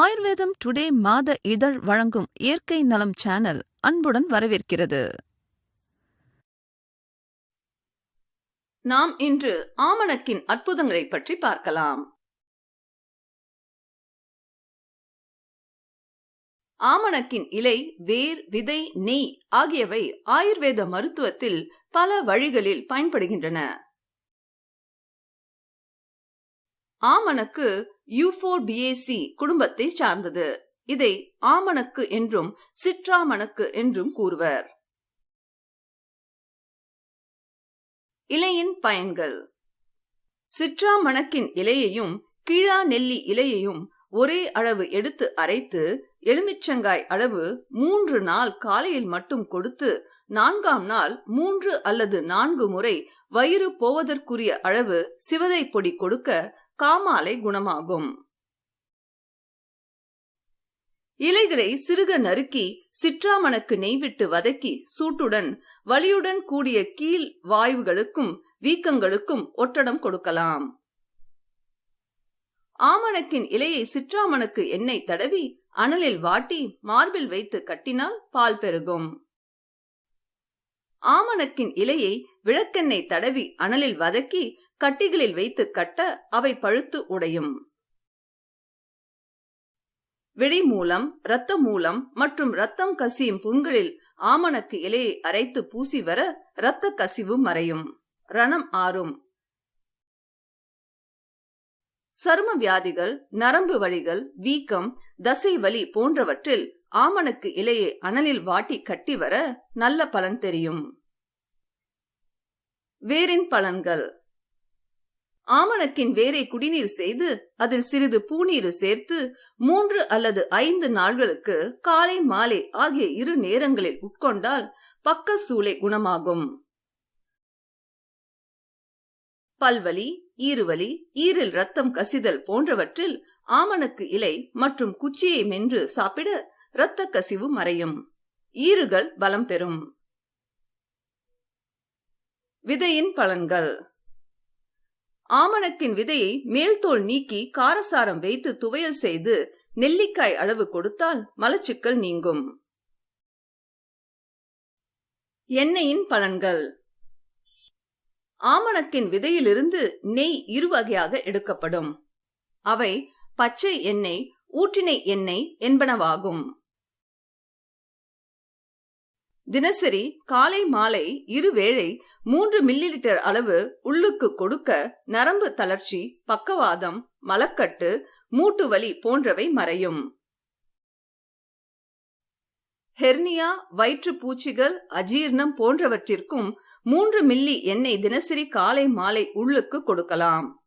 ஆயுர்வேதம் டுடே மாத இதழ் வழங்கும் இயற்கை நலம் சேனல் அன்புடன் வரவேற்கிறது. நாம் இன்று ஆமணக்கின் அற்புதங்களை பற்றி பார்க்கலாம். ஆமணக்கின் இலை வேர் விதை நெய் ஆகியவை ஆயுர்வேத மருத்துவத்தில் பல வழிகளில் பயன்படுகின்றன. ஆமணக்கு யூபோர்பியேசி குடும்பத்தை சார்ந்தது. இதை ஆமணக்கு என்றும் சிற்றாமணக்கு என்றும் கூறுவர். இலையின் பயன்கள். சிற்றாமணக்கின் இலையையும் கீழா நெல்லி இலையையும் ஒரே அளவு எடுத்து அரைத்து எலுமிச்சங்காய் அளவு மூன்று நாள் காலையில் மட்டும் கொடுத்து நான்காம் நாள் மூன்று அல்லது நான்கு முறை வயிறு போவதற்குரிய அளவு சிவதை பொடி கொடுக்க காமாலை குணமாகும். இலைகளை சிறுக நறுக்கி சிற்றாமணக்கு நெய்விட்டு வதக்கி சூட்டுடன் வலியுடன் கூடிய கீழ் வாயுகளுக்கும் வீக்கங்களுக்கும் ஒட்டடம் கொடுக்கலாம். ஆமணக்கின் இலையை சிற்றாமணக்கு எண்ணெய் தடவி அனலில் வாட்டி மார்பில் வைத்து கட்டினால் பால் பெருகும். ஆமணக்கின் இலையை விளக்கெண்ணெய் தடவி அனலில் வதக்கி கட்டிகளில் வைத்து கட்ட அவை பழுத்து உடையும். விழி மூலம் இரத்த மூலம் மற்றும் ரத்தம் கசியும் புண்களில் ஆமணக்கு இலையை அரைத்து பூசி வர இரத்த கசிவு மறையும். ரணம் ஆறும். சரும வியாதிகள் நரம்பு வலிகள் வீக்கம் தசை வலி போன்றவற்றில் ஆமணக்கு இலையை அனலில் வாட்டி கட்டி வர நல்ல பலன் தெரியும். வேரின் பலன்கள். ஆமணக்கின் வேரை குடிநீர் செய்து அதில் சிறிது பூநீர் சேர்த்து மூன்று அல்லது ஐந்து நாள்களுக்கு காலை மாலை ஆகிய இரு நேரங்களில் உட்கொண்டால் பக்க சூளை குணமாகும். பல்வலி ஈறுவலி ஈரில் ரத்தம் கசிதல் போன்றவற்றில் ஆமணக்கு இலை மற்றும் குச்சியை மென்று சாப்பிட இரத்த கசிவு மறையும். ஈறுகள் பலம் பெறும். விதையின் பலன்கள். ஆமணக்கின் விதையை மேல்தோல் நீக்கி காரசாரம் வைத்து துவையல் செய்து நெல்லிக்காய் அளவு கொடுத்தால் மலச்சிக்கல் நீங்கும். எண்ணெயின் பலன்கள். ஆமணக்கின் விதையிலிருந்து நெய் இரு வகையாக எடுக்கப்படும். அவை பச்சை எண்ணெய் ஊற்றினை எண்ணெய் என்பனவாகும். தினசரி காலை மாலை இருவேளை மூன்று மில்லி லிட்டர் அளவு உள்ளுக்கு கொடுக்க நரம்பு தளர்ச்சி பக்கவாதம் மலக்கட்டு மூட்டு வலி போன்றவை மறையும். ஹெர்னியா வயிற்று பூச்சிகள் அஜீர்ணம் போன்றவற்றிற்கும் மூன்று மில்லி எண்ணெய் தினசரி காலை மாலை உள்ளுக்கு கொடுக்கலாம்.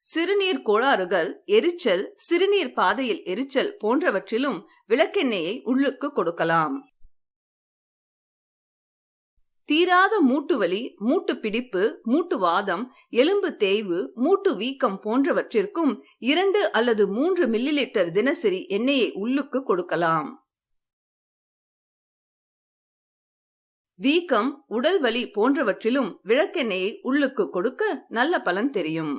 சிறுநீர் கோளாறுகள் எரிச்சல் சிறுநீர் பாதையில் எரிச்சல் போன்றவற்றிலும் விளக்கெண்ணெயை உள்ளுக்கு கொடுக்கலாம். தீராத மூட்டு வலி மூட்டு பிடிப்பு மூட்டு வாதம் எலும்பு தேய்வு மூட்டு வீக்கம் போன்றவற்றிற்கும் இரண்டு அல்லது மூன்று மில்லி லிட்டர் தினசரி எண்ணெயை உள்ளுக்கு கொடுக்கலாம். வீக்கம் உடல் வலி போன்றவற்றிலும் விளக்கெண்ணெயை உள்ளுக்கு கொடுக்க நல்ல பலன் தெரியும்.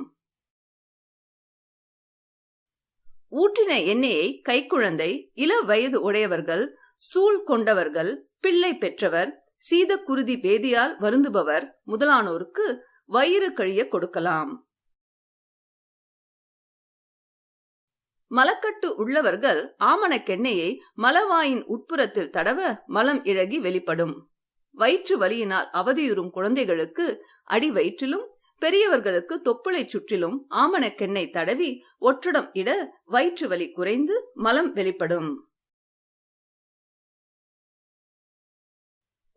ஊற்றின எண்ணெயை கைக்குழந்தை இள வயது உடையவர்கள் சூழ் கொண்டவர்கள் பிள்ளை பெற்றவர் சீதக்குருதி பேதியால் வருந்துபவர் முதலானோருக்கு வயிறு கழிய கொடுக்கலாம். மலக்கட்டு உள்ளவர்கள் ஆமணக்கெண்ணெயை மலவாயின் உட்புறத்தில் தடவ மலம் இழகி வெளிப்படும். வயிற்று வலியினால் அவதியுறும் குழந்தைகளுக்கு அடி வயிற்றிலும் பெரியவர்களுக்கு தொப்புளை சுற்றிலும் ஆமணக்கெண்ணெய் தடவி ஒற்றடம் இட வயிற்று வலி குறைந்து மலம் வெளிப்படும்.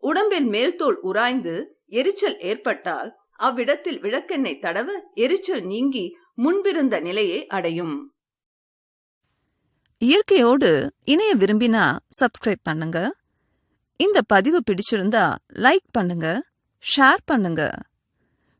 உடம்பின் மேல்தோல் உராய்ந்து எரிச்சல் ஏற்பட்டால் அவ்விடத்தில் விளக்கெண்ணெய் தடவ எரிச்சல் நீங்கி முன்பிருந்த நிலையை அடையும். இயற்கையோடு இணைய விரும்பினா சப்ஸ்கிரைப் பண்ணுங்க. இந்த பதிவு பிடிச்சிருந்தா லைக் பண்ணுங்க ஷேர் பண்ணுங்க.